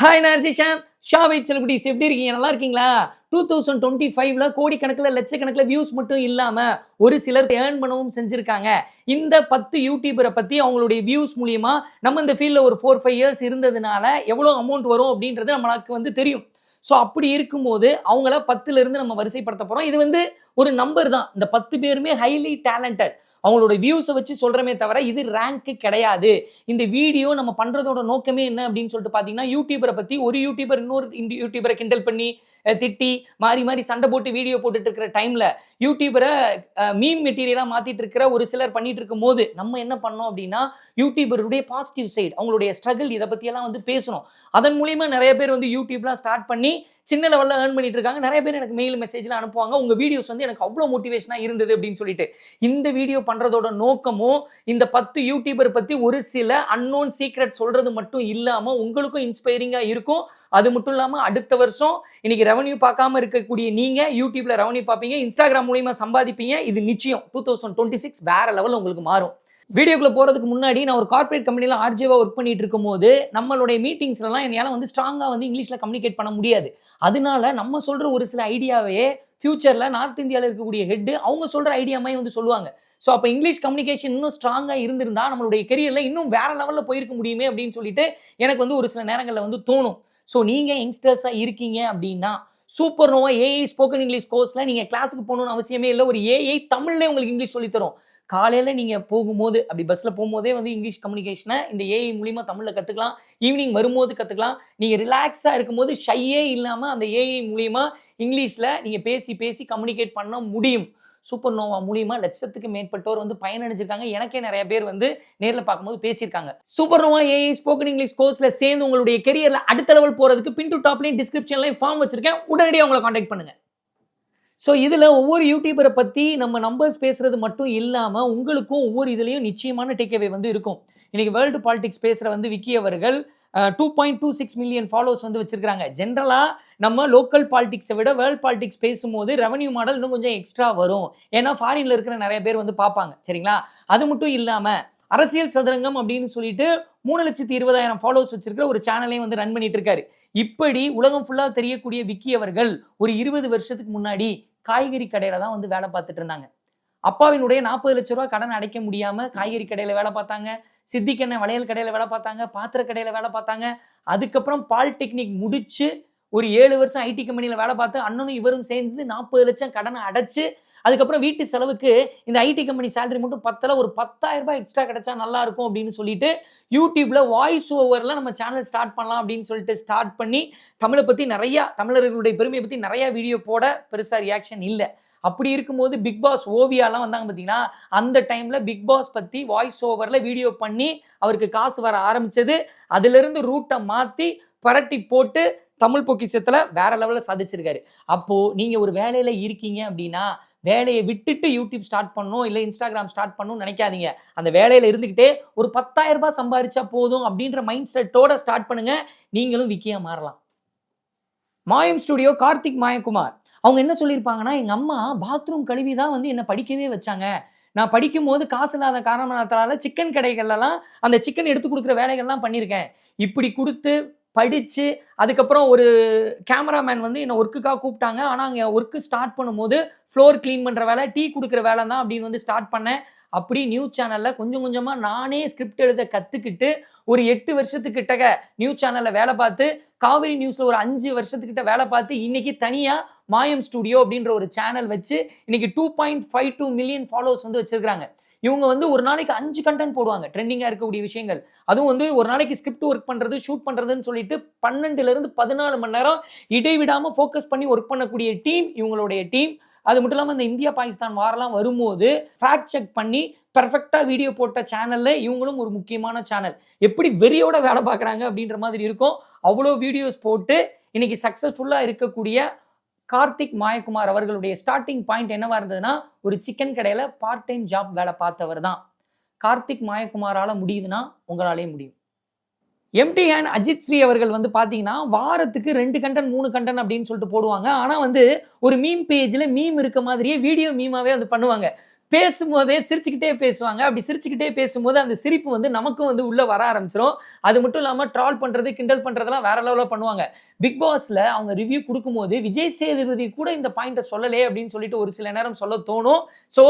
Hi நார்ஜி Sham ஷாவை celebrities எப்படி இருக்கீங்க? நல்லா இருக்கீங்களா? டூ தௌசண்ட் டுவெண்ட்டி ஃபைவ்ல கோடிக்கணக்கில் லட்சக்கணக்கில் வியூஸ் மட்டும் இல்லாமல் ஒரு சிலர் ஏர்ன் பண்ணவும் செஞ்சுருக்காங்க. இந்த பத்து யூடியூபரை பற்றி அவங்களுடைய வியூஸ் மூலியமா நம்ம இந்த ஃபீல்டில் ஒரு ஃபோர் ஃபைவ் இயர்ஸ் இருந்ததுனால எவ்வளோ அமௌண்ட் வரும் அப்படின்றது நம்மளுக்கு வந்து தெரியும். ஸோ அப்படி இருக்கும்போது அவங்கள பத்துலேருந்து நம்ம வரிசைப்படுத்த போகிறோம் இது வந்து ஒரு நம்பர் தான். இந்த பத்து பேருமே ஹைலி டேலண்டட் அவங்களோட வியூஸை வச்சு சொல்கிறமே தவிர இது ரேங்க்கு கிடையாது. இந்த வீடியோ நம்ம பண்ணுறதோட நோக்கமே என்ன அப்படின்னு சொல்லிட்டு பார்த்தீங்கன்னா யூடியூபரை பற்றி ஒரு யூடியூபர் இன்னொரு யூடியூபரை கிண்டல் பண்ணி திட்டி மாறி மாறி சண்டை போட்டு வீடியோ போட்டுட்டு இருக்கிற டைமில் யூடியூபரை மீம் மெட்டீரியலாக மாற்றிட்டு இருக்கிற ஒரு சிலர் பண்ணிட்டு இருக்கும் போது நம்ம என்ன பண்ணோம் அப்படின்னா யூடியூபருடைய பாசிட்டிவ் சைடு அவங்களுடைய ஸ்ட்ரகிள் இதை பற்றியெல்லாம் வந்து பேசணும். அதன் மூலியமா நிறைய பேர் வந்து யூடியூப்லாம் ஸ்டார்ட் பண்ணி சின்ன லெவலில் ஏர்ன் பண்ணிட்டு இருக்காங்க. நிறைய பேர் எனக்கு மெயில் மெசேஜ்லாம் அனுப்புவாங்க. உங்கள் வீடியோஸ் வந்து எனக்கு அவ்வளோ மோட்டிவேஷனாக இருந்தது அப்படின்னு சொல்லிட்டு. இந்த வீடியோ பண்ணுறதோட நோக்கமும் இந்த பத்து யூடியூபர் பற்றி ஒரு சில அன்னோன் சீக்ரெட் சொல்கிறது மட்டும் இல்லாமல் உங்களுக்கும் இன்ஸ்பைரிங்காக இருக்கும். அது மட்டும் இல்லாமல் அடுத்த வருஷம் இன்னைக்கு ரெவன்யூ பார்க்காம இருக்கக்கூடிய நீங்க யூடியூப்ல ரெவன்யூ பார்ப்பீங்க இன்ஸ்டாகிராம் மூலியமா சம்பாதிப்பீங்க. இது நிச்சயம் டூ தௌசண்ட் டுவெண்ட்டி சிக்ஸ் வேற லெவலில் உங்களுக்கு மாறும். வீடியோக்குள்ள போறதுக்கு முன்னாடி நான் ஒரு கார்ப்பரேட் கம்பெனில ஆர்ஜேவா ஒர்க் பண்ணிட்டு இருக்கும்போது நம்மளுடைய மீட்டிங்ஸ்லாம் என்னால் வந்து ஸ்ட்ராங்காக வந்து இங்கிலீஷில் கம்யூனிகேட் பண்ண முடியாது. அதனால நம்ம சொல்ற ஒரு சில ஐடியாவே ஃப்யூச்சரில் நார்த் இந்தியாவில் இருக்கக்கூடிய ஹெட்டு அவங்க சொல்கிற ஐடியா மாதிரி வந்து சொல்லுவாங்க. ஸோ அப்போ இங்கிலீஷ் கம்யூனிகேஷன் இன்னும் ஸ்ட்ராங்காக இருந்திருந்தா நம்மளுடைய கெரியரில் இன்னும் வேற லெவலில் போயிருக்க முடியுமே அப்படின்னு சொல்லிட்டு எனக்கு வந்து ஒரு சில நேரங்களில் வந்து தோணும். ஸோ நீங்கள் யங்ஸ்டர்ஸாக இருக்கீங்க அப்படின்னா super nova AI spoken English கோர்ஸில் நீங்கள் கிளாஸுக்கு போகணும்னு அவசியமே இல்லை. ஒரு ஏஐ தமிழ்லேயே உங்களுக்கு இங்கிலீஷ் சொல்லித் தரும். காலையில் நீங்கள் போகும்போது அப்படி பஸ்ஸில் போகும்போதே வந்து இங்கிலீஷ் கம்யூனிகேஷனை இந்த ஏஐ மூலிமா தமிழில் கற்றுக்கலாம் ஈவினிங் வரும்போது கற்றுக்கலாம் நீங்கள் ரிலாக்ஸாக இருக்கும்போது ஷையே இல்லாமல் அந்த ஏஐ மூலிமா இங்கிலீஷில் நீங்கள் பேசி பேசி கம்யூனிகேட் பண்ண முடியும். சூப்பர் நோவா மூலியமா லட்சத்துக்கு மேற்பட்டோர் வந்து பயனடைஞ்சிருக்காங்க. எனக்கே நிறைய பேர் வந்து நேரில் பார்க்கும்போது பேசியிருக்காங்க. Super nova AI spoken English கோர்ஸில் சேர்ந்து உங்களுடைய கெரியரில் அடுத்த லெவல் போகிறதுக்கு பின் டு டாப்லையும் டிஸ்கிரிப்ஷன்லையும் ஃபார்ம் வச்சிருக்கேன். உடனடியாக உங்களை காண்டாக்ட் பண்ணுங்க. ஸோ இதில் ஒவ்வொரு யூடியூபரை பற்றி நம்ம நம்பர்ஸ் பேசுறது மட்டும் இல்லாமல் உங்களுக்கும் ஒவ்வொரு இதுலேயும் நிச்சயமான டேக்அவே வந்து இருக்கும். இன்னைக்கு வேர்ல்டு பாலிடிக்ஸ் பேசுகிற வந்து விக்கி அவர்கள் two point two six million followers வந்து வச்சிருக்காங்க ஜென்ரலாக நம்ம லோக்கல் பாலிடிக்ஸை விட வேர்ல்ட் பாலிடிக்ஸ் பேசும்போது ரெவன்யூ மாடல் இன்னும் கொஞ்சம் எக்ஸ்ட்ரா வரும். ஏன்னா ஃபாரினில் இருக்கிற நிறைய பேர் வந்து பார்ப்பாங்க. சரிங்களா? அது மட்டும் இல்லாமல் அரசியல் சதுரங்கம் அப்படின்னு சொல்லிட்டு மூணு லட்சத்தி இருபதாயிரம் ஃபாலோவர்ஸ் வச்சிருக்கிற ஒரு சேனலையும் வந்து ரன் பண்ணிட்டு இருக்காரு. இப்படி உலகம் ஃபுல்லாக தெரியக்கூடிய விக்கி அவர்கள் ஒரு இருபது வருஷத்துக்கு முன்னாடி காய்கறி கடையில தான் வந்து வேலை பார்த்துட்டு இருந்தாங்க. அப்பாவினுடைய நாற்பது லட்ச ரூபா கடன் அடைக்க முடியாம காய்கறி கடையில வேலை பார்த்தாங்க சித்திக்கெண்ணெய் வளையல் கடையில வேலை பார்த்தாங்க பாத்திர கடையில வேலை பார்த்தாங்க. அதுக்கப்புறம் பாலிடெக்னிக் முடிச்சு ஒரு ஏழு வருஷம் ஐடி கம்பெனியில் வேலை பார்த்து அண்ணனும் இவரும் சேர்ந்து நாற்பது லட்சம் கடனை அடைச்சு அதுக்கப்புறம் வீட்டு செலவுக்கு இந்த ஐடி கம்பெனி சேலரி மட்டும் பத்தல ஒரு பத்தாயிரம் ரூபாய் எக்ஸ்ட்ரா கிடைச்சா நல்லா இருக்கும் அப்படின்னு சொல்லிட்டு யூடியூப்ல வாய்ஸ் ஓவரில் நம்ம சேனல் ஸ்டார்ட் பண்ணலாம் அப்படின்னு சொல்லிட்டு ஸ்டார்ட் பண்ணி தமிழை பற்றி நிறையா தமிழர்களுடைய பெருமையை பற்றி நிறையா வீடியோ போட பெருசாக ரியாக்ஷன் இல்லை. அப்படி இருக்கும்போது பிக் பாஸ் ஓவியாலாம் வந்தாங்க பார்த்தீங்கன்னா அந்த டைமில் பிக் பாஸ் பற்றி வாய்ஸ் ஓவரில் வீடியோ பண்ணி அவருக்கு காசு வர ஆரம்பிச்சது. அதுலேருந்து ரூட்டை மாற்றி பரட்டி போட்டு தமிழ் பொக்கிஷத்தில் வேற லெவலில் சாதிச்சிருக்காரு. அப்போது நீங்கள் ஒரு வேலையில் இருக்கீங்க அப்படின்னா வேலையை விட்டுட்டு யூடியூப் ஸ்டார்ட் பண்ணணும் இல்லை இன்ஸ்டாகிராம் ஸ்டார்ட் பண்ணணும்னு நினைக்காதீங்க. அந்த வேலையில் இருந்துக்கிட்டே ஒரு 10000 ரூபாய் சம்பாரிச்சா போதும் அப்படின்ற மைண்ட் செட்டோட ஸ்டார்ட் பண்ணுங்க. நீங்களும் விக்கியா மாறலாம். மாயம் ஸ்டுடியோ கார்த்திக் மாயகுமார். அவங்க என்ன சொல்லியிருப்பாங்கன்னா எங்கள் அம்மா பாத்ரூம் கழுவி தான் வந்து என்னை படிக்கவே வச்சாங்க. நான் படிக்கும்போது காசு இல்லாத காரணத்தினால சிக்கன் கடைகள்லாம் அந்த சிக்கன் எடுத்து கொடுக்குற வேலைகள்லாம் பண்ணியிருக்கேன். இப்படி கொடுத்து படித்து அதுக்கப்புறம் ஒரு கேமராமேன் வந்து என்னை ஒர்க்குக்காக கூப்பிட்டாங்க. ஆனால் அங்கே ஒர்க்கு ஸ்டார்ட் பண்ணும்போது ஃப்ளோர் க்ளீன் பண்ணுற வேலை டீ கொடுக்குற வேலை தான் அப்படின்னு வந்து ஸ்டார்ட் பண்ணேன். அப்படி நியூஸ் சேனலில் கொஞ்சம் கொஞ்சமாக நானே ஸ்கிரிப்ட் எழுத கற்றுக்கிட்டு ஒரு எட்டு வருஷத்துக்கிட்டக நியூஸ் சேனலில் வேலை பார்த்து காவிரி நியூஸில் ஒரு அஞ்சு வருஷத்துக்கிட்ட வேலை பார்த்து இன்னைக்கு தனியாக மாயம் ஸ்டுடியோ அப்படின்ற ஒரு சேனல் வச்சு இன்னைக்கு two point five two million followers வந்து வச்சிருக்காங்க இவங்க வந்து ஒரு நாளைக்கு அஞ்சு கண்டென்ட் போடுவாங்க ட்ரெண்டிங்காக இருக்கக்கூடிய விஷயங்கள். அதுவும் வந்து ஒரு நாளைக்கு ஸ்கிரிப்ட் ஒர்க் பண்ணுறது ஷூட் பண்ணுறதுன்னு சொல்லிட்டு பன்னெண்டுலேருந்து பதினாலு மணி நேரம் இடைவிடாமல் ஃபோக்கஸ் பண்ணி ஒர்க் பண்ணக்கூடிய டீம் இவங்களுடைய டீம் அது மட்டும் இல்லாமல் இந்த இந்தியா பாகிஸ்தான் வாரெல்லாம் வரும்போது ஃபேக்ட் செக் பண்ணி பர்ஃபெக்டாக வீடியோ போட்ட சேனலில் இவங்களும் ஒரு முக்கியமான சேனல் எப்படி வெறியோட வேலை பார்க்குறாங்க அப்படின்ற மாதிரி இருக்கும். அவ்வளோ வீடியோஸ் போட்டு இன்னைக்கு சக்ஸஸ்ஃபுல்லாக இருக்கக்கூடிய கார்த்திக் மாயகுமார் அவர்களுடைய ஸ்டார்டிங் பாயிண்ட் என்னவா இருந்ததுன்னா ஒரு சிக்கன் கடையில் பார்ட் டைம் ஜாப் வேலை பார்த்தவர் தான். கார்த்திக் மாயகுமாரால் முடியுதுன்னா உங்களாலே முடியும். எம்டி ஹேண்ட் அஜித் ஸ்ரீ அவர்கள் வந்து பார்த்தீங்கன்னா வாரத்துக்கு ரெண்டு கண்டன் மூணு கண்டன் அப்படின்னு சொல்லிட்டு போடுவாங்க. ஆனால் வந்து ஒரு மீம் பேஜில் மீம் இருக்க மாதிரியே வீடியோ மீமாவே வந்து பண்ணுவாங்க. பேசும்போதே சிரிச்சுக்கிட்டே பேசுவாங்க. அப்படி சிரிச்சுக்கிட்டே பேசும்போது அந்த சிரிப்பு வந்து நமக்கும் வந்து உள்ளே வர ஆரம்பிச்சிடும் அது மட்டும் இல்லாமல் ட்ரால் பண்ணுறது கிண்டல் பண்ணுறதெல்லாம் வேற லெவலில் பண்ணுவாங்க. பிக் பாஸில் அவங்க ரிவ்யூ கொடுக்கும்போது விஜய் சேதுபதி கூட இந்த பாயிண்ட்டை சொல்லலே அப்படின்னு சொல்லிட்டு ஒரு சில நேரம் சொல்ல தோணும். ஸோ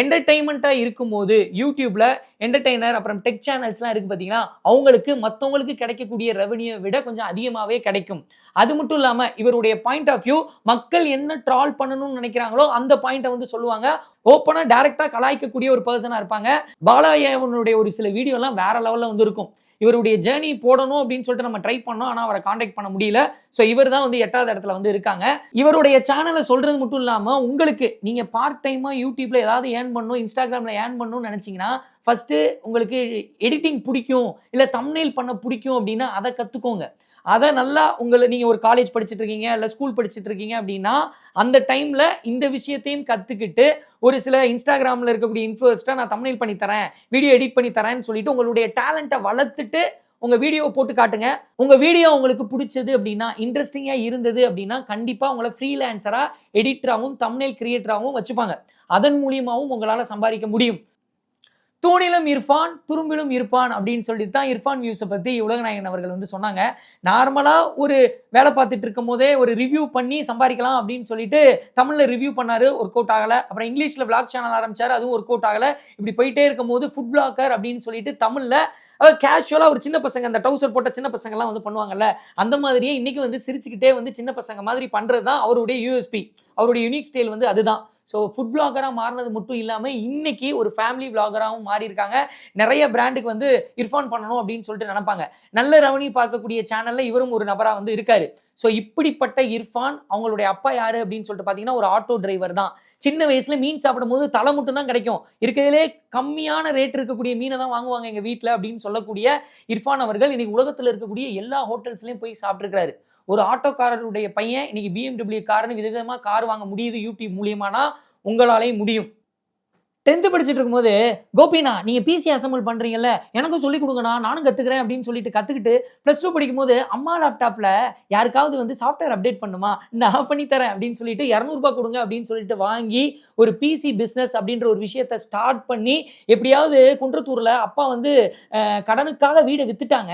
என்டர்டைன்மெண்ட்டாக இருக்கும்போது யூடியூப்பில் என்டர்டெய்னர் அப்புறம் டெக் சேனல்ஸ்லாம் இருக்குது பார்த்தீங்கன்னா அவங்களுக்கு மற்றவங்களுக்கு கிடைக்கக்கூடிய ரெவன்யூவை விட கொஞ்சம் அதிகமாகவே கிடைக்கும். அது மட்டும் இல்லாமல் இவருடைய பாயிண்ட் ஆஃப் வியூ மக்கள் என்ன ட்ரால் பண்ணணும்னு நினைக்கிறாங்களோ அந்த பாயிண்ட்டை வந்து சொல்லுவாங்க. ஓப்பனாக டேரெக்டாக கலாய்க்கக்கூடிய ஒரு பர்சனாக இருப்பாங்க. பாலாயவனுடைய ஒரு சில வீடியோலாம் வேற லெவலில் வந்து இருக்கும் இவருடைய ஜேர்னி போடணும் அப்படின்னு சொல்லிட்டு நம்ம ட்ரை பண்ணோம். ஆனால் அவரை காண்டாக்ட் பண்ண முடியல. ஸோ இவர் தான் வந்து எட்டாவது இடத்துல வந்து இருக்காங்க. இவருடைய சேனலை சொல்றது மட்டும் இல்லாமல் உங்களுக்கு நீங்கள் பார்ட் டைமாக யூடியூப்ல ஏதாவது ஏர்ன் பண்ணணும் இன்ஸ்டாகிராமில் ஏர்ன் பண்ணணும்னு நினச்சிங்கன்னா ஃபஸ்ட்டு உங்களுக்கு எடிட்டிங் பிடிக்கும். இல்லை தம்னெயில் பண்ண பிடிக்கும் அப்படின்னா அதை கற்றுக்கோங்க அதை நல்லா உங்களை நீங்கள் ஒரு காலேஜ் படிச்சுட்டு இருக்கீங்க இல்லை ஸ்கூல் படிச்சுட்டு இருக்கீங்க அப்படின்னா அந்த டைமில் இந்த விஷயத்தையும் கற்றுக்கிட்டு ஒரு சில இன்ஸ்டாகிராமில் இருக்கக்கூடிய இன்ஃப்ளூயன்ஸ்ட்டை நான் தமிழில் பண்ணி தரேன் வீடியோ எடிட் பண்ணி தரேன்னு சொல்லிட்டு உங்களுடைய டேலண்ட்டை வளர்த்துட்டு உங்கள் வீடியோவை போட்டு காட்டுங்க. உங்கள் வீடியோ உங்களுக்கு பிடிச்சது அப்படின்னா இன்ட்ரெஸ்டிங்காக இருந்தது அப்படின்னா கண்டிப்பாக உங்களை ஃப்ரீலான்சராக எடிட்டராகவும் தமிழில் கிரியேட்டராகவும் வச்சுப்பாங்க. அதன் மூலியமாகவும் உங்களால் சம்பாதிக்க முடியும். தூணிலும் இர்ஃபான் துரும்பிலும் இருப்பான் அப்படின்னு சொல்லிட்டு தான் இர்ஃபான் வியூஸை பற்றி உலகநாயகன் அவர்கள் வந்து சொன்னாங்க. நார்மலாக ஒரு வேலை பார்த்துட்டு இருக்கும் போதே ஒரு ரிவ்யூ பண்ணி சம்பாதிக்கலாம் அப்படின்னு சொல்லிட்டு தமிழில் ரிவ்யூ பண்ணார் ஒர்க் அவுட் ஆகலை. அப்புறம் இங்கிலீஷில் விளாக் சேனல் ஆரம்பித்தார் அதுவும் ஒர்க் அவுட் ஆகலை. இப்படி போயிட்டே இருக்கும்போது ஃபுட் பிளாக்கர் அப்படின்னு சொல்லிட்டு தமிழில் அதாவது கேஷுவலாக ஒரு சின்ன பசங்க அந்த டவுசர் போட்ட சின்ன பசங்கள்லாம் வந்து பண்ணுவாங்கல்ல அந்த மாதிரியே இன்றைக்கி வந்து சிரிச்சுக்கிட்டே வந்து சின்ன பசங்க மாதிரி பண்ணுறது தான் அவருடைய யூஎஸ்பி அவருடைய யூனிக் ஸ்டைல் வந்து அதுதான். ஸோ ஃபுட் பிளாகராக மாறினது மட்டும் இல்லாமல் இன்னைக்கு ஒரு ஃபேமிலி பிளாகராகவும் மாறி இருக்காங்க நிறைய பிராண்டுக்கு வந்து இர்ஃபான் பண்ணணும் அப்படின்னு சொல்லிட்டு நினைப்பாங்க. நல்ல ரெவன்யூ பார்க்கக்கூடிய சேனலில் இவரும் ஒரு நபராக வந்து இருக்காரு. ஸோ இப்படிப்பட்ட இர்ஃபான் அவங்களுடைய அப்பா யாரு அப்படின்னு சொல்லிட்டு பார்த்தீங்கன்னா ஒரு ஆட்டோ டிரைவர் தான். சின்ன வயசுல மீன் சாப்பிடும்போது தலை மட்டும் தான் கிடைக்கும். இருக்கிறதுலே கம்மியான ரேட் இருக்கக்கூடிய மீனை தான் வாங்குவாங்க எங்கள் வீட்டில் அப்படின்னு சொல்லக்கூடிய இர்ஃபான் அவர்கள் இன்னைக்கு உலகத்தில் இருக்கக்கூடிய எல்லா ஹோட்டல்ஸ்லையும் போய் சாப்பிட்ருக்காரு ஒரு ஆட்டோக்காரருடைய பையன் இன்னைக்கு பிஎம்டபிள்யூ கார்னு விதவிதமாக கார் வாங்க முடியுது யூடியூப் மூலியமானா உங்களாலேயும் முடியும். டென்த்து படிச்சுட்டு இருக்கும்போது கோபினா நீங்கள் பிசி அசம்பிள் பண்ணுறீங்கல்ல எனக்கும் சொல்லிக் கொடுங்கண்ணா நானும் கற்றுக்கிறேன் அப்படின்னு சொல்லிட்டு கற்றுக்கிட்டு ப்ளஸ் டூ படிக்கும்போது அம்மா லேப்டாப்பில் யாருக்காவது வந்து சாஃப்ட்வேர் அப்டேட் பண்ணுமா? நான் பண்ணி தரேன் அப்படின்னு சொல்லிட்டு இரநூறுபா கொடுங்க அப்படின்னு சொல்லிட்டு வாங்கி ஒரு பிசி பிஸ்னஸ் அப்படின்ற ஒரு விஷயத்தை ஸ்டார்ட் பண்ணி எப்படியாவது குன்றத்தூரில் அப்பா வந்து கடனுக்காக வீடை வித்துட்டாங்க.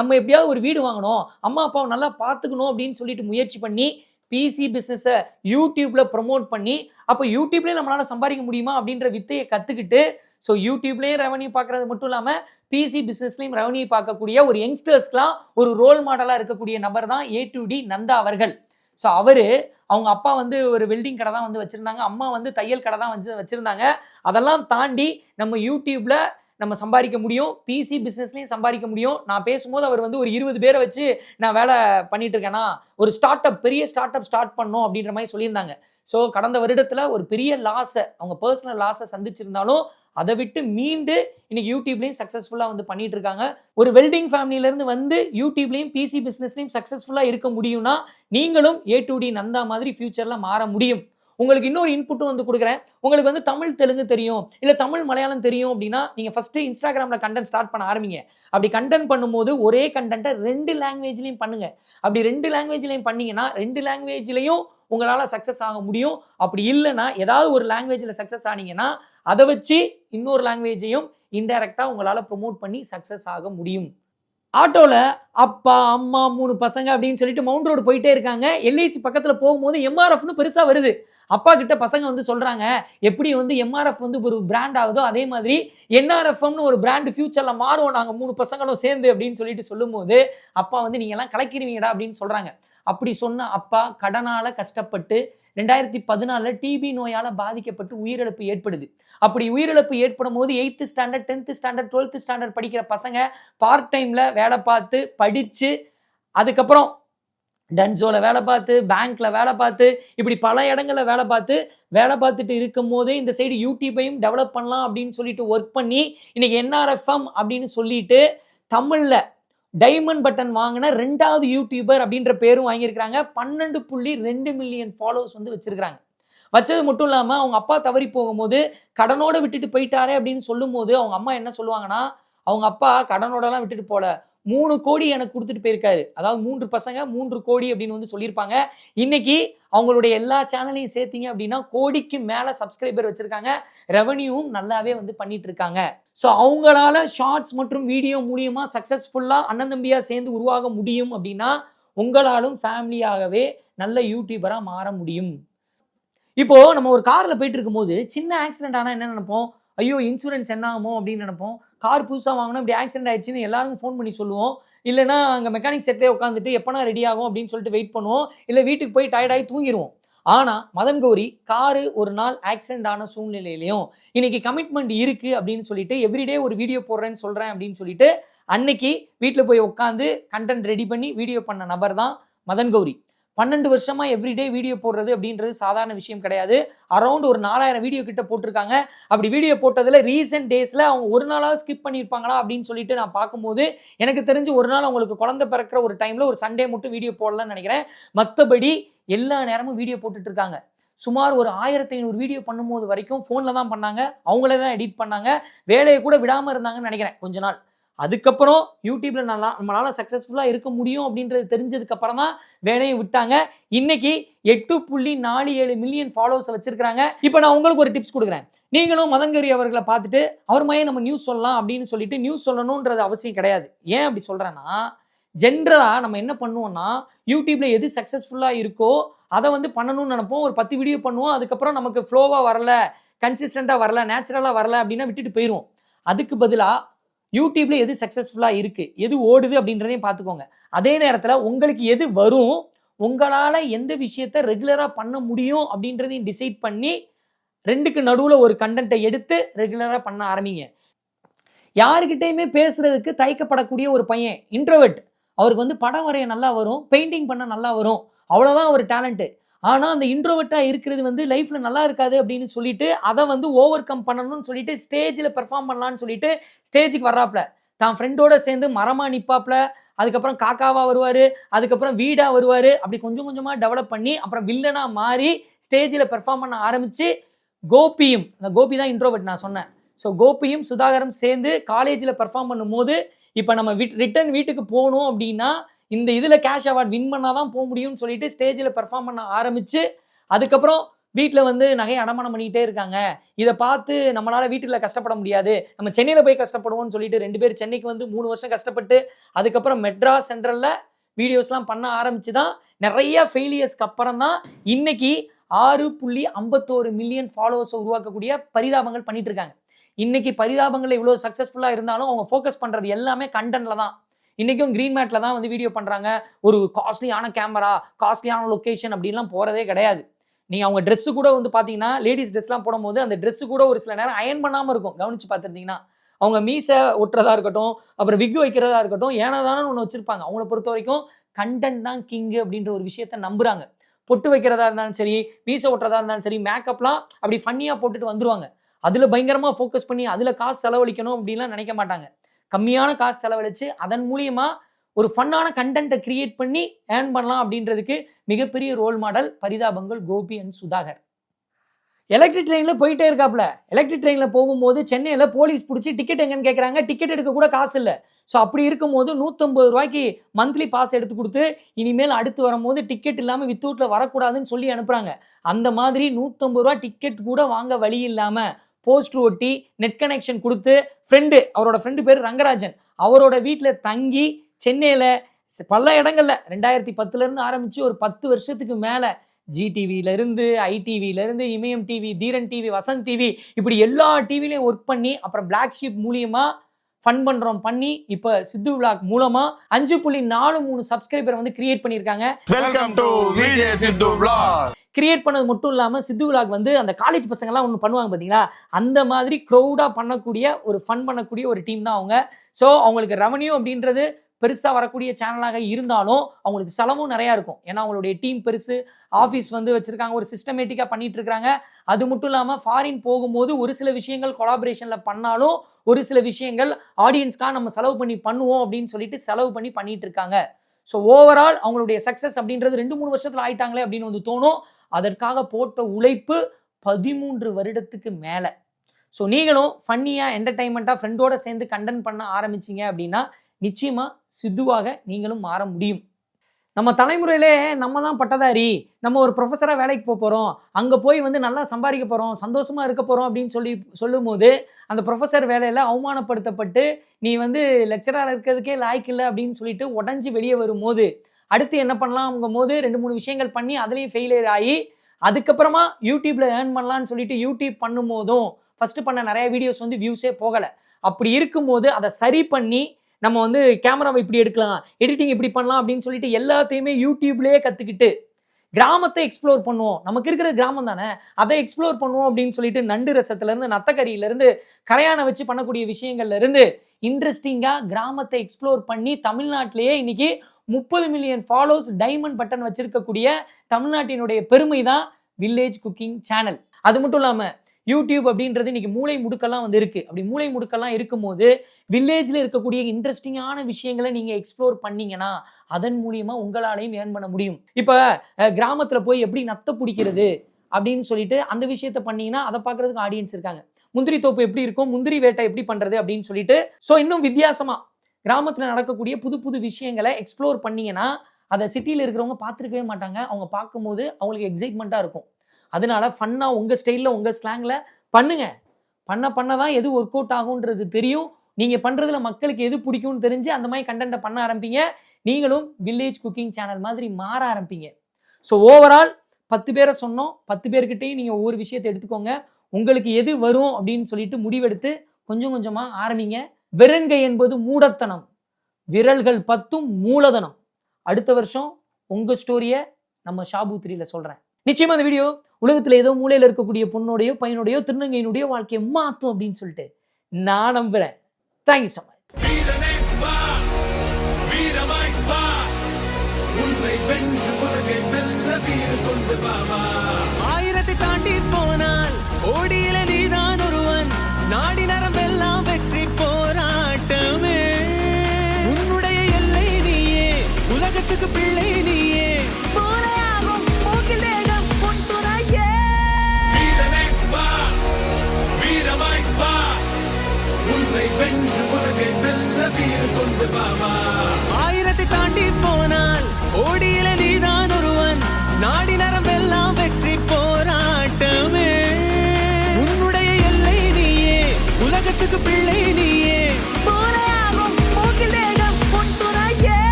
நம்ம எப்படியாவது ஒரு வீடு வாங்கணும். அம்மா அப்பாவை நல்லா பார்த்துக்கணும் அப்படின்னு சொல்லிட்டு முயற்சி பண்ணி பிசி பிஸ்னஸை யூடியூப்ல ப்ரமோட் பண்ணி அப்போ யூடியூப்லேயே நம்மளால சம்பாதிக்க முடியுமா அப்படின்ற வித்தையை கற்றுக்கிட்டு ஸோ யூடியூப்லேயும் ரெவன்யூ பார்க்கறது மட்டும் இல்லாமல் பிசி பிஸ்னஸ்லையும் ரெவன்யூ பார்க்கக்கூடிய ஒரு யங்ஸ்டர்ஸ்க்குலாம் ஒரு ரோல் மாடலாக இருக்கக்கூடிய நபர் தான் ஏ டு டி நந்தா அவர்கள். ஸோ அவர் அவங்க அப்பா வந்து ஒரு வெல்டிங் கடை தான் வந்து வச்சுருந்தாங்க அம்மா வந்து தையல் கடை தான் வந்து வச்சுருந்தாங்க. அதெல்லாம் தாண்டி நம்ம யூடியூப்பில் நம்ம சம்பாதிக்க முடியும். பிசி பிஸ்னஸ்லையும் சம்பாதிக்க முடியும். நான் பேசும்போது அவர் வந்து ஒரு இருபது பேரை வச்சு நான் வேலை பண்ணிட்டு இருக்கேன்னா ஒரு ஸ்டார்ட் அப் பெரிய ஸ்டார்ட் அப் ஸ்டார்ட் பண்ணோம் அப்படின்ற மாதிரி சொல்லியிருந்தாங்க. ஸோ கடந்த வருடத்தில் ஒரு பெரிய லாஸை அவங்க பர்சனல் லாஸை சந்திச்சிருந்தாலும் அதை விட்டு மீண்டு இன்னைக்கு யூடியூப்லேயும் சக்ஸஸ்ஃபுல்லாக வந்து பண்ணிட்டு இருக்காங்க. ஒரு வெல்டிங் ஃபேமிலியிலேருந்து வந்து யூடியூப்லேயும் பிசி பிஸ்னஸ்லையும் சக்ஸஸ்ஃபுல்லாக இருக்க முடியும்னா நீங்களும் ஏ டு டி நந்தா மாதிரி ஃபியூச்சரில் மாற முடியும். உங்களுக்கு இன்னொரு இன்புட்டும் வந்து கொடுக்குறேன். உங்களுக்கு வந்து தமிழ் தெலுங்கு தெரியும். இல்லை தமிழ் மலையாளம் தெரியும் அப்படின்னா நீங்கள் ஃபஸ்ட்டு இன்ஸ்டாகிராமில் கண்டென்ட் ஸ்டார்ட் பண்ண ஆரம்பிங்க. அப்படி கண்டென்ட் பண்ணும்போது ஒரே கண்டென்ட்டை ரெண்டு லாங்குவேஜ்லையும் பண்ணுங்க. அப்படி ரெண்டு லாங்குவேஜ்லையும் பண்ணீங்கன்னா ரெண்டு லாங்குவேஜ்லையும் உங்களால் சக்ஸஸ் ஆக முடியும். அப்படி இல்லைன்னா ஏதாவது ஒரு லாங்குவேஜில் சக்ஸஸ் ஆனீங்கன்னா அதை வச்சு இன்னொரு லாங்குவேஜையும் இன்டைரக்டாக உங்களால் ப்ரொமோட் பண்ணி சக்ஸஸ் ஆக முடியும். ஆட்டோவில் அப்பா அம்மா மூணு பசங்க அப்படின்னு சொல்லிட்டு மவுண்ட் ரோடு போயிட்டே இருக்காங்க. எல்ஐசி பக்கத்தில் போகும்போது எம்ஆர்எஃப்னு பெருசாக வருது. அப்பா கிட்ட பசங்க வந்து சொல்கிறாங்க எப்படி வந்து எம்ஆர்எஃப் வந்து ஒரு பிராண்ட் ஆகுதோ அதே மாதிரி என்ஆர்எஃப்எம்னு ஒரு பிராண்ட் ஃபியூச்சரில் மாறுவோம் நாங்கள் மூணு பசங்களும் சேர்ந்து அப்படின்னு சொல்லிட்டு சொல்லும்போது அப்பா வந்து நீங்கள்லாம் எல்லாம் அப்படின்னு சொல்கிறாங்க அப்படி சொன்ன அப்பா கடனால் கஷ்டப்பட்டு ரெண்டாயிரத்தி பதினாலில் டிபி நோயால் பாதிக்கப்பட்டு உயிரிழப்பு ஏற்படுது. அப்படி உயிரிழப்பு ஏற்படும் போது eighth standard tenth standard twelfth standard படிக்கிற பசங்க பார்ட் டைமில் வேலை பார்த்து படித்து அதுக்கப்புறம் டன்சோவில் வேலை பார்த்து பேங்க்கில் வேலை பார்த்து இப்படி பல இடங்களில் வேலை பார்த்து வேலை பார்த்துட்டு இருக்கும் போதே இந்த சைடு யூடியூப்பையும் டெவலப் பண்ணலாம் அப்படின்னு சொல்லிட்டு ஒர்க் பண்ணி இன்றைக்கி என்ஆர்எஃப்எம் அப்படின்னு சொல்லிட்டு தமிழில் டைமண்ட் பட்டன் வாங்கின ரெண்டாவது யூடியூபர் அப்படின்ற பேரும் வாங்கியிருக்கிறாங்க. பன்னெண்டு புள்ளி ரெண்டு மில்லியன் ஃபாலோவர்ஸ் வந்து வச்சிருக்கிறாங்க. வச்சது மட்டும் இல்லாமல் அவங்க அப்பா தவறி போகும்போது கடனோட விட்டுட்டு போயிட்டாரே அப்படின்னு சொல்லும்போது அவங்க அம்மா என்ன சொல்லுவாங்கன்னா அவங்க அப்பா கடனோடலாம் விட்டுட்டு போகல மூணு கோடி எனக்கு கொடுத்துட்டு போயிருக்காரு. அதாவது மூன்று பசங்க மூன்று கோடி அப்படின்னு வந்து சொல்லியிருப்பாங்க. இன்னைக்கு அவங்களுடைய எல்லா சேனலையும் சேர்த்தீங்க அப்படின்னா கோடிக்கு மேலே சப்ஸ்கிரைபர் வச்சிருக்காங்க. ரெவன்யூவும் நல்லாவே வந்து பண்ணிட்டு இருக்காங்க. ஸோ அவங்களால ஷார்ட்ஸ் மற்றும் வீடியோ மூலியமா சக்ஸஸ்ஃபுல்லாக அண்ணன் தம்பியாக சேர்ந்து உருவாக முடியும் அப்படின்னா உங்களாலும் ஃபேமிலியாகவே நல்ல யூடியூபராக மாற முடியும். இப்போது நம்ம ஒரு காரில் போயிட்டு இருக்கும்போது சின்ன ஆக்சிடென்ட் ஆனால் என்ன நினைப்போம்? ஐயோ இன்சூரன்ஸ் என்ன ஆகுமோ அப்படின்னு நினைப்போம்? கார் புதுசாக வாங்கினா இப்படி ஆக்சிடென்ட் ஆயிடுச்சுன்னு எல்லாருக்கும் ஃபோன் பண்ணி சொல்லுவோம். இல்லைனா அங்கே மெக்கானிக் செட்லேயே உட்காந்துட்டு எப்போனா ரெடி ஆகும் அப்படின்னு சொல்லிட்டு வெயிட் பண்ணுவோம். இல்லை வீட்டுக்கு போய் டயர்டாகி தூங்கிடுவோம் ஆனால் மதன் கௌரி காரு ஒரு நாள் ஆக்சிடென்ட் ஆன சூழ்நிலையிலையும் இன்னைக்கு கமிட்மெண்ட் இருக்குது அப்படின்னு சொல்லிட்டு எவ்ரிடே ஒரு வீடியோ போடுறேன்னு சொல்கிறேன் அப்படின்னு சொல்லிட்டு அன்னைக்கு வீட்டில் போய் உட்காந்து கண்டென்ட் ரெடி பண்ணி வீடியோ பண்ண நபர் தான் மதன் கௌரி. பன்னெண்டு வருஷமா எவ்ரிடே வீடியோ போடுறது அப்படின்றது சாதாரண விஷயம் கிடையாது. அரௌண்ட் ஒரு நாலாயிரம் வீடியோ கிட்ட போட்டிருக்காங்க. அப்படி வீடியோ போட்டதுல ரீசெண்ட் டேஸ்ல அவங்க ஒரு நாளாவது ஸ்கிப் பண்ணியிருப்பாங்களா அப்படின்னு சொல்லிட்டு நான் பார்க்கும்போது எனக்கு தெரிஞ்சு ஒரு நாள் அவங்களுக்கு குழந்தை பிறக்கிற ஒரு டைம்ல ஒரு சண்டே மட்டும் வீடியோ போடலாம்னு நினைக்கிறேன். மற்றபடி எல்லா நேரமும் வீடியோ போட்டுட்டு இருக்காங்க. சுமார் ஒரு ஆயிரத்தி ஐநூறு வீடியோ பண்ணும்போது வரைக்கும் ஃபோனில் தான் பண்ணாங்க. அவங்களே தான் எடிட் பண்ணாங்க. வேலையை கூட விடாமல் இருந்தாங்கன்னு நினைக்கிறேன் கொஞ்ச நாள். அதுக்கப்புறம் யூடியூப்ல நல்லா நம்மளால சக்ஸஸ்ஃபுல்லாக இருக்க முடியும் அப்படின்றது தெரிஞ்சதுக்கு அப்புறம் தான் வேலையை விட்டாங்க. இன்னைக்கு எட்டு புள்ளி நாலு ஏழு மில்லியன் ஃபாலோவர்ஸ் வச்சிருக்காங்க இப்போ நான் உங்களுக்கு ஒரு டிப்ஸ் கொடுக்குறேன். நீங்களும் மதன்கரி அவர்களை பார்த்துட்டு அவர் மாதிரியே நம்ம நியூஸ் சொல்லலாம் அப்படின்னு சொல்லிட்டு நியூஸ் சொல்லணுன்றது அவசியம் கிடையாது. ஏன் அப்படி சொல்றேன்னா ஜென்ரலாக நம்ம என்ன பண்ணுவோம்னா யூடியூப்ல எது சக்ஸஸ்ஃபுல்லாக இருக்கோ அதை வந்து பண்ணணும்னு நினைப்போம். ஒரு பத்து வீடியோ பண்ணுவோம். அதுக்கப்புறம் நமக்கு ஃப்ளோவாக வரல கன்சிஸ்டண்ட்டாக வரல நேச்சுரலாக வரல அப்படின்னா விட்டுட்டு போயிடுவோம் அதுக்கு பதிலாக யூடியூப்ல எது சக்ஸஸ்ஃபுல்லாக இருக்கு? எது ஓடுது அப்படின்றதையும் பார்த்துக்கோங்க. அதே நேரத்தில் உங்களுக்கு எது வரும்? உங்களால் எந்த விஷயத்த ரெகுலராக பண்ண முடியும் அப்படின்றதையும் டிசைட் பண்ணி ரெண்டுக்கு நடுவில் ஒரு கண்டென்ட்டை எடுத்து ரெகுலராக பண்ண ஆரம்பிங்க. யாருக்கிட்டையுமே பேசுறதுக்கு தயக்கப்படக்கூடிய ஒரு பையன் இன்ட்ரோவெட் அவருக்கு வந்து படம் வரைய நல்லா வரும் பெயிண்டிங் பண்ண நல்லா வரும். அவ்வளோதான் அவர் டேலண்ட்டு ஆனால் அந்த இன்ட்ரோவர்ட்டாக இருக்கிறது வந்து லைஃப்பில் நல்லா இருக்காது அப்படின்னு சொல்லிட்டு அதை வந்து ஓவர் கம் பண்ணணும்னு சொல்லிட்டு ஸ்டேஜில் பெர்ஃபார்ம் பண்ணலான்னு சொல்லிட்டு ஸ்டேஜுக்கு வர்றாப்புல. தான் ஃப்ரெண்டோட சேர்ந்து மரமாக நிற்பாப்புல அதுக்கப்புறம் காக்காவாக வருவார். அதுக்கப்புறம் வீடாக வருவார். அப்படி கொஞ்சம் கொஞ்சமாக டெவலப் பண்ணி அப்புறம் வில்லனாக மாறி ஸ்டேஜில் பெர்ஃபார்ம் பண்ண ஆரம்பித்து கோபியும் அந்த கோபி தான் இன்ட்ரோவர்ட் நான் சொன்னேன். ஸோ கோபியும் சுதாகரும் சேர்ந்து காலேஜில் பெர்ஃபார்ம் பண்ணும்போது இப்போ நம்ம வீட் ரிட்டர்ன் வீட்டுக்கு போகணும் அப்படின்னா இந்த இதில் கேஷ் அவார்ட் வின் பண்ணால் தான் போக முடியும்னு சொல்லிட்டு ஸ்டேஜில் பெர்ஃபார்ம் பண்ண ஆரம்பித்து அதுக்கப்புறம் வீட்டில் வந்து நகை அடமானம் பண்ணிக்கிட்டே இருக்காங்க. இதை பார்த்து நம்மளால் வீட்டில் கஷ்டப்பட முடியாது. நம்ம சென்னையில் போய் கஷ்டப்படுவோம்னு சொல்லிட்டு ரெண்டு பேர் சென்னைக்கு வந்து மூணு வருஷம் கஷ்டப்பட்டு அதுக்கப்புறம் மெட்ராஸ் சென்ட்ரலில் வீடியோஸ்லாம் பண்ண ஆரம்பித்து தான் நிறைய ஃபெயிலியர்ஸ்க்கு அப்புறம் தான் இன்னைக்கு ஆறு புள்ளி ஐம்பத்தோரு மில்லியன் ஃபாலோவர்ஸை உருவாக்கக்கூடிய பரிதாபங்கள் பண்ணிட்டு இருக்காங்க. இன்னைக்கு பரிதாபங்கள் இவ்வளோ சக்ஸஸ்ஃபுல்லாக இருந்தாலும் அவங்க ஃபோக்கஸ் பண்ணுறது எல்லாமே கண்டனில் தான். இன்றைக்கும் க்ரீன் மேட்ல தான் வந்து வீடியோ பண்ணுறாங்க ஒரு காஸ்ட்லியான கேமரா காஸ்ட்லியான லொக்கேஷன் அப்படின்லாம் போகிறதே கிடையாது. நீங்கள் அவங்க ட்ரெஸ்ஸு கூட வந்து பார்த்தீங்கன்னா லேடிஸ் ட்ரெஸ்லாம் போடும்போது அந்த ட்ரெஸ்ஸு கூட ஒரு சில நேரம் அயன் பண்ணாமல் இருக்கும். கவனிச்சு பார்த்துருந்தீங்கன்னா அவங்க மீசை ஒட்டுறதா இருக்கட்டும் அப்புறம் விக் வைக்கிறதா இருக்கட்டும் ஏனதானு ஒன்று வச்சுருப்பாங்க. அவங்கள பொறுத்த வரைக்கும் கண்டென்ட் தான் கிங்கு அப்படின்ற ஒரு விஷயத்த நம்புகிறாங்க பொட்டு வைக்கிறதா இருந்தாலும் சரி மீசை ஒட்டுறதா இருந்தாலும் சரி மேக்கப்லாம் அப்படி ஃபன்னியாக போட்டுட்டு வந்துருவாங்க. அதில் பயங்கரமாக ஃபோக்கஸ் பண்ணி அதில் காசு செலவழிக்கணும் அப்படின்லாம் நினைக்க மாட்டாங்க. கம்மியான காசு செலவழிச்சு அதன் மூலியமாக ஒரு ஃபன்னான கண்டென்ட்டை கிரியேட் பண்ணி ஏர்ன் பண்ணலாம் அப்படின்றதுக்கு மிகப்பெரிய role model Parithabangal Gopi and Sudhakar. Electric ட்ரெயினில் போயிட்டே இருக்காப்ல. எலக்ட்ரிக் ட்ரெயினில் போகும்போது சென்னையில் போலீஸ் பிடிச்சி டிக்கெட் எங்கன்னு கேட்குறாங்க டிக்கெட் எடுக்க கூட காசு இல்லை. ஸோ அப்படி இருக்கும்போது நூற்றம்பது ரூபாய்க்கு மந்த்லி பாஸ் எடுத்து கொடுத்து இனிமேல் அடுத்து வரும்போது டிக்கெட் இல்லாமல் வித்தவுட்டில் வரக்கூடாதுன்னு சொல்லி அனுப்புகிறாங்க அந்த மாதிரி நூற்றம்பது ரூபா டிக்கெட் கூட வாங்க வழி இல்லாமல் போஸ்டர் ஒட்டி நெட் கனெக்ஷன் கொடுத்து ஃப்ரெண்டு அவரோட ஃப்ரெண்டு பேர் ரங்கராஜன். அவரோட வீட்டில் தங்கி சென்னையில் பல இடங்கள்ல ரெண்டாயிரத்தி பத்துலேருந்து ஆரம்பித்து ஒரு பத்து வருஷத்துக்கு மேலே ஜிடிவிலேருந்து இருந்து Imayam TV Dheeran TV Vasanth TV இப்படி எல்லா டிவிலையும் ஒர்க் பண்ணி அப்புறம் பிளாக் ஷீப் மூலியமாக ஃபன் பண்றோம் பண்ணி இப்போ சித்து விளாக் மூலமா அஞ்சு புள்ளி நாலு மூணு சப்ஸ்கிரைபர் வந்து கிரியேட் பண்ணியிருக்காங்க. Welcome to Vijay Sidhu vlog create பண்ணது மட்டும் இல்லாமல் சித்து விலாக் வந்து அந்த காலேஜ் பசங்கள்லாம் ஒன்று பண்ணுவாங்க பார்த்தீங்களா அந்த மாதிரி க்ரௌடாக பண்ணக்கூடிய ஒரு ஃபன் பண்ணக்கூடிய ஒரு டீம் தான் அவங்க. ஸோ அவங்களுக்கு ரெவன்யூ அப்படின்றது பெருசாக வரக்கூடிய சேனலாக இருந்தாலும் அவங்களுக்கு செலவும் நிறையா இருக்கும். ஏன்னா அவங்களுடைய டீம் பெருசு ஆஃபீஸ் வந்து வச்சுருக்காங்க ஒரு சிஸ்டமேட்டிக்காக பண்ணிட்டு இருக்கிறாங்க அது மட்டும் இல்லாமல் ஃபாரின் போகும்போது ஒரு சில விஷயங்கள் கொலாபரேஷனில் பண்ணாலும் ஒரு சில விஷயங்கள் ஆடியன்ஸ்க்காக நம்ம செலவு பண்ணி பண்ணுவோம் அப்படின்னு சொல்லிட்டு செலவு பண்ணி பண்ணிட்டு இருக்காங்க. ஸோ ஓவரால் அவங்களுடைய சக்ஸஸ் அப்படின்றது ரெண்டு மூணு வருஷத்தில் ஆயிட்டாங்களே அப்படின்னு வந்து தோணும். அதற்காக போட்ட உழைப்பு பதிமூன்று வருடத்துக்கு மேலே. ஸோ நீங்களும் ஃபன்னியாக என்டர்டைன்மெண்ட்டாக ஃப்ரெண்டோட சேர்ந்து கண்டென்ட் பண்ண ஆரம்பிச்சீங்க அப்படின்னா நிச்சயமாக சித்துவாக நீங்களும் மாற முடியும். நம்ம தலைமுறையிலே நம்ம தான் பட்டதாரி நம்ம ஒரு ப்ரொஃபஸராக வேலைக்கு போக போகிறோம் அங்கே போய் வந்து நல்லா சம்பாதிக்க போகிறோம் சந்தோஷமாக இருக்க போகிறோம் அப்படின்னு சொல்லி சொல்லும்போது அந்த ப்ரொஃபஸர் வேலையில் அவமானப்படுத்தப்பட்டு நீ வந்து லெக்சராக இருக்கிறதுக்கே லாய்க்கு இல்லை அப்படின்னு சொல்லிட்டு உடஞ்சி வெளியே வரும்போது அடுத்து என்ன பண்ணலாம்ங்கும் போது ரெண்டு மூணு விஷயங்கள் பண்ணி அதுலேயும் ஃபெயிலியர் ஆகி அதுக்கப்புறமா யூடியூப்பில் ஏர்ன் பண்ணலான்னு சொல்லிட்டு யூடியூப் பண்ணும்போதும் ஃபஸ்ட்டு பண்ண நிறைய வீடியோஸ் வந்து வியூஸே போகலை. அப்படி இருக்கும்போது அதை சரி பண்ணி நம்ம வந்து கேமராவை இப்படி எடுக்கலாம் எடிட்டிங் இப்படி பண்ணலாம் அப்படின்னு சொல்லிட்டு எல்லாத்தையுமே யூடியூப்லேயே கற்றுக்கிட்டு கிராமத்தை எக்ஸ்ப்ளோர் பண்ணுவோம். நமக்கு இருக்கிற கிராமம் தானே? அதை எக்ஸ்ப்ளோர் பண்ணுவோம் அப்படின்னு சொல்லிட்டு நண்டு ரசத்துலேருந்து நத்தக்கரியிலேருந்து கரையான வச்சு பண்ணக்கூடிய விஷயங்கள்லேருந்து இன்ட்ரெஸ்டிங்காக கிராமத்தை எக்ஸ்ப்ளோர் பண்ணி தமிழ்நாட்டிலேயே இன்னைக்கு முப்பது மில்லியன் ஃபாலோஸ் டைமண்ட் பட்டன் வச்சிருக்கக்கூடிய தமிழ்நாட்டினுடைய பெருமை தான் வில்லேஜ் குக்கிங் சேனல் அது மட்டும் இல்லாமல் யூடியூப் அப்படின்றது இன்னைக்கு மூளை முடுக்கெல்லாம் வந்து இருக்குது அப்படி மூளை முடுக்கெல்லாம் இருக்கும்போது வில்லேஜில் இருக்கக்கூடிய இன்ட்ரெஸ்டிங்கான விஷயங்களை நீங்கள் எக்ஸ்ப்ளோர் பண்ணீங்கன்னா அதன் மூலியமா உங்களாலையும் ஏர்ன் பண்ண முடியும். இப்போ கிராமத்தில் போய் எப்படி நத்தை பிடிக்கிறது அப்படின்னு சொல்லிட்டு அந்த விஷயத்த பண்ணீங்கன்னா அதை பார்க்குறதுக்கு ஆடியன்ஸ் இருக்காங்க. முந்திரி தோப்பு எப்படி இருக்கும்? முந்திரி வேட்டை எப்படி பண்றது அப்படின்னு சொல்லிட்டு ஸோ இன்னும் வித்தியாசமா கிராமத்தில் நடக்கக்கூடிய புது புது விஷயங்களை எக்ஸ்ப்ளோர் பண்ணீங்கன்னா அதை சிட்டியில் இருக்கிறவங்க பார்த்துருக்கவே மாட்டாங்க. அவங்க பார்க்கும்போது அவங்களுக்கு எக்ஸைட்மெண்ட்டாக இருக்கும். அதனால ஃபன்னாக உங்கள் ஸ்டைலில் உங்கள் ஸ்லாங்கில் பண்ணுங்க. பண்ண பண்ண தான் எது ஒர்க் அவுட் ஆகுன்றது தெரியும். நீங்கள் பண்ணுறதுல மக்களுக்கு எது பிடிக்கும்னு தெரிஞ்சு அந்த மாதிரி கண்டென்ட்டை பண்ண ஆரம்பிங்க. நீங்களும் வில்லேஜ் குக்கிங் சேனல் மாதிரி மாற ஆரம்பிங்க. ஸோ ஓவரால் பத்து பேரை சொன்னோம். பத்து பேர்கிட்டையும் நீங்கள் ஒவ்வொரு விஷயத்தை எடுத்துக்கோங்க. உங்களுக்கு எது வரும் அப்படின்னு சொல்லிட்டு முடிவெடுத்து கொஞ்சம் கொஞ்சமாக ஆரம்பிங்க. விரங்கை என்பது மூடத்தனம். விரல்கள் பத்தும் மூலதனம். அடுத்த வருஷம் உங்கள் ஸ்டோரியை நம்ம ஷாபு த்ரீல சொல்கிறேன் நிச்சயமாக அந்த வீடியோ உலகத்தில் ஏதோ மூலையில் இருக்கக்கூடிய பொண்ணுடையோ பையனுடையோ திருநங்கையினுடைய வாழ்க்கையை மாற்றும் அப்படின்னு சொல்லிட்டு நான் நம்புகிறேன் தேங்க்யூ ஸோ மச்